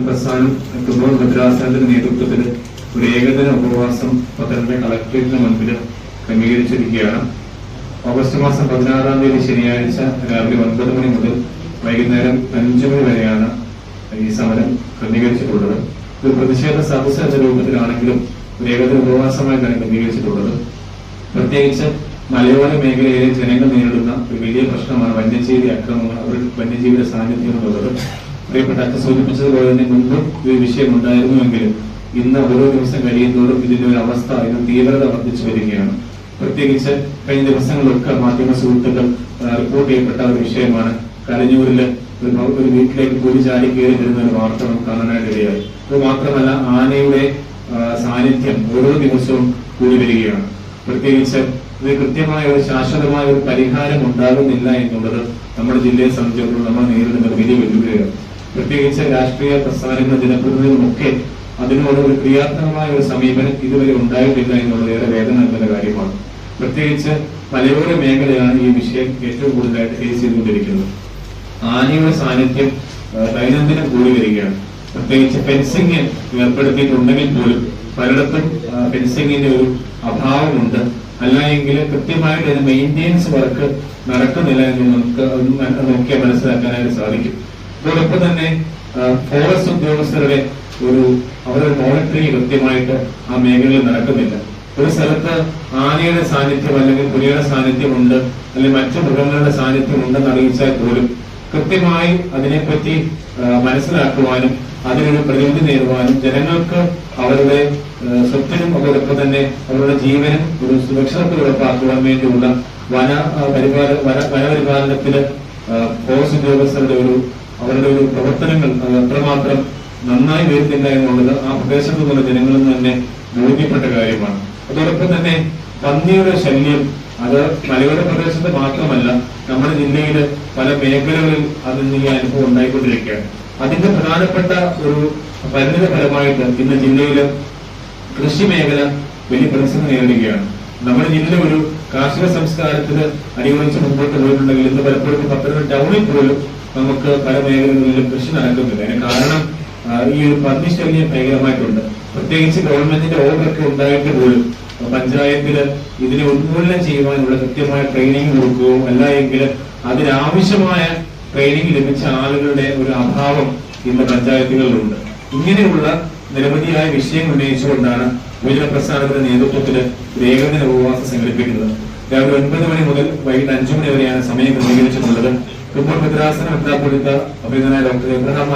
പ്രസ്ഥാനം തുമ്പൂർ ഭദ്രാസനത്തിന്റെ നേതൃത്വത്തിൽ ഒരു ഏകദിന ഉപവാസം പത്തനംതിട്ട കളക്ടറേറ്റിന് മുൻപിൽ ക്രമീകരിച്ചിരിക്കുകയാണ്. ഓഗസ്റ്റ് മാസം പതിനാറാം തീയതി ശനിയാഴ്ച രാവിലെ ഒൻപത് മണി മുതൽ വൈകുന്നേരം അഞ്ചു മണി വരെയാണ് ഈ സമരം ക്രമീകരിച്ചിട്ടുള്ളത്. ഇത് പ്രതിഷേധ സദസ് എന്ന രൂപത്തിലാണെങ്കിലും ഒരു ഏകദിന ഉപവാസമായിട്ടാണ് ക്രമീകരിച്ചിട്ടുള്ളത്. പ്രത്യേകിച്ച് മലയോര മേഖലയിലെ ജനങ്ങൾ നേരിടുന്ന ഒരു വലിയ പ്രശ്നമാണ് വന്യജീവി അക്രമങ്ങൾ അവരുടെ വന്യജീവിയുടെ സാന്നിധ്യം എന്നുള്ളത്. പ്രിയപ്പെട്ട അച്ഛൻ സൂചിപ്പിച്ചതുപോലെ തന്നെ മുൻപ് ഈ വിഷയം ഉണ്ടായിരുന്നുവെങ്കിലും ഇന്ന് ഓരോ ദിവസം കഴിയുന്നതോടും ഇതിന്റെ ഒരു അവസ്ഥ ഇത് തീവ്രത വർദ്ധിച്ചു വരികയാണ്. പ്രത്യേകിച്ച് കഴിഞ്ഞ ദിവസങ്ങളിലൊക്കെ മാധ്യമ സുഹൃത്തുക്കൾ റിപ്പോർട്ട് ചെയ്യപ്പെട്ട ഒരു വിഷയമാണ്. കലഞ്ഞൂരിൽ ഒരു വീട്ടിലേക്ക് കൂടി ചാടി കയറി വരുന്ന ഒരു വാർത്ത നമുക്ക് കാണാനായിട്ട് ഇടയായി അത് മാത്രമല്ല ആനയുടെ സാന്നിധ്യം ഓരോ ദിവസവും കൂടി വരികയാണ്. പ്രത്യേകിച്ച് ഇത് കൃത്യമായ ഒരു ശാശ്വതമായ ഒരു പരിഹാരം ഉണ്ടാകുന്നില്ല എന്നുള്ളത് നമ്മുടെ ജില്ലയെ സംബന്ധിച്ചിടത്തോളം നമ്മൾ നേരിടുന്ന വലിയ വെല്ലുവിളിയാണ്. പ്രത്യേകിച്ച് രാഷ്ട്രീയ പ്രസ്ഥാനങ്ങൾ ജനപ്രതിനിധികളും ഒക്കെ അതിനോട് ഒരു ക്രിയാത്മകമായ ഒരു സമീപനം ഇതുവരെ ഉണ്ടായിട്ടില്ല എന്നുള്ളത് ഏറെ വേദന നൽകുന്ന കാര്യമാണ്. പ്രത്യേകിച്ച് മലയോര മേഖലയാണ് ഈ വിഷയം ഏറ്റവും കൂടുതലായിട്ട് ഫേസ് ചെയ്തുകൊണ്ടിരിക്കുന്നത്. ആനയുടെ സാന്നിധ്യം ദൈനംദിനം കൂടി വരികയാണ്. പ്രത്യേകിച്ച് ഫെൻസിംഗ് ഏർപ്പെടുത്തിയിട്ടുണ്ടെങ്കിൽ പോലും പലയിടത്തും ഫെൻസിംഗിന്റെ ഒരു അഭാവമുണ്ട്. അല്ല എങ്കിൽ കൃത്യമായിട്ട് അതിന് വർക്ക് നടക്കുന്നില്ല എന്ന് നമുക്ക് നോക്കിയാൽ മനസ്സിലാക്കാനായിട്ട് സാധിക്കും. അതോടൊപ്പം തന്നെ ഫോറസ്റ്റ് ഉദ്യോഗസ്ഥരുടെ ഒരു അവരുടെ മോണിറ്ററിംഗ് കൃത്യമായിട്ട് ആ മേഖലയിൽ നടക്കുന്നില്ല. ഒരു സ്ഥലത്ത് ആനയുടെ സാന്നിധ്യം അല്ലെങ്കിൽ പുലിയുടെ സാന്നിധ്യം ഉണ്ട് അല്ലെങ്കിൽ മറ്റു മൃഗങ്ങളുടെ സാന്നിധ്യം ഉണ്ടെന്ന് അറിയിച്ചാൽ പോലും കൃത്യമായി അതിനെപ്പറ്റി മനസ്സിലാക്കുവാനും അതിനൊരു പ്രതിവിധി നേടുവാനും ജനങ്ങൾക്ക് അവരുടെ സ്വത്തിനും അതോടൊപ്പം തന്നെ അവരുടെ ജീവനും ഒരു സുരക്ഷിതത്വം ഉറപ്പാക്കുവാൻ വേണ്ടിയുള്ള വന പരിപാല വന വനപരിപാലനത്തിൽ ഫോറസ്റ്റ് ഉദ്യോഗസ്ഥരുടെ ഒരു അവരുടെ ഒരു പ്രവർത്തനങ്ങൾ അത് എത്രമാത്രം നന്നായി വരുന്നില്ല എന്നുള്ളത് ആ പ്രദേശത്തുനിന്നുള്ള ജനങ്ങളിൽ തന്നെ ബോധ്യപ്പെട്ട കാര്യമാണ്. അതോടൊപ്പം തന്നെ പന്നിയുടെ ശല്യം അത് മലയോര പ്രദേശത്ത് മാത്രമല്ല നമ്മുടെ ജില്ലയിൽ പല മേഖലകളിൽ അതിന് ഈ അനുഭവം ഉണ്ടായിക്കൊണ്ടിരിക്കുകയാണ്. അതിന്റെ പ്രധാനപ്പെട്ട ഒരു പരിണിത ഫലമായിട്ട് ഇന്ന് ജില്ലയിൽ കൃഷി മേഖല വലിയ പ്രതിസന്ധി നേരിടുകയാണ്. നമ്മുടെ ജില്ല ഒരു കാർഷിക സംസ്കാരത്തിന് അനുയോജിച്ച് മുമ്പോട്ട് പോയിട്ടുണ്ടെങ്കിൽ ഇന്ന് പലപ്പോഴും പത്തനംതിട്ട ടൗണിൽ പോലും നമുക്ക് പല മേഖലകളിലും കൃഷി നടക്കുന്നില്ല അതിന് കാരണം ഈ ഒരു പന്നി ശല്യം ഭയങ്കരമായിട്ടുണ്ട്. പ്രത്യേകിച്ച് ഗവൺമെന്റിന്റെ ഓർഡറൊക്കെ ഉണ്ടായിട്ട് പോലും പഞ്ചായത്തിൽ ഇതിനെ ഉന്മൂലനം ചെയ്യുവാനുള്ള കൃത്യമായ ട്രെയിനിങ് കൊടുക്കുകയോ അല്ല എങ്കിൽ അതിനാവശ്യമായ ട്രെയിനിങ് ലഭിച്ച ആളുകളുടെ ഒരു അഭാവം ഇന്ന് പഞ്ചായത്തുകളിലുണ്ട്. ഇങ്ങനെയുള്ള നിരവധിയായ വിഷയങ്ങൾ ഉന്നയിച്ചുകൊണ്ടാണ് യുവജന പ്രസ്ഥാനത്തിന്റെ നേതൃത്വത്തിൽ ഏകദിന ഉപവാസം സംഘടിപ്പിക്കുന്നത്. രാവിലെ ഒൻപത് മണി മുതൽ വൈകിട്ട് അഞ്ചു മണി വരെയാണ് സമയം ക്രമീകരിച്ചിട്ടുള്ളത്. കുമ്പോൾ ഭദ്രാസന മെത്രാപ്പൊലിത്ത അഭിനന്ദനായ ഡോക്ടർ എബ്രഹാം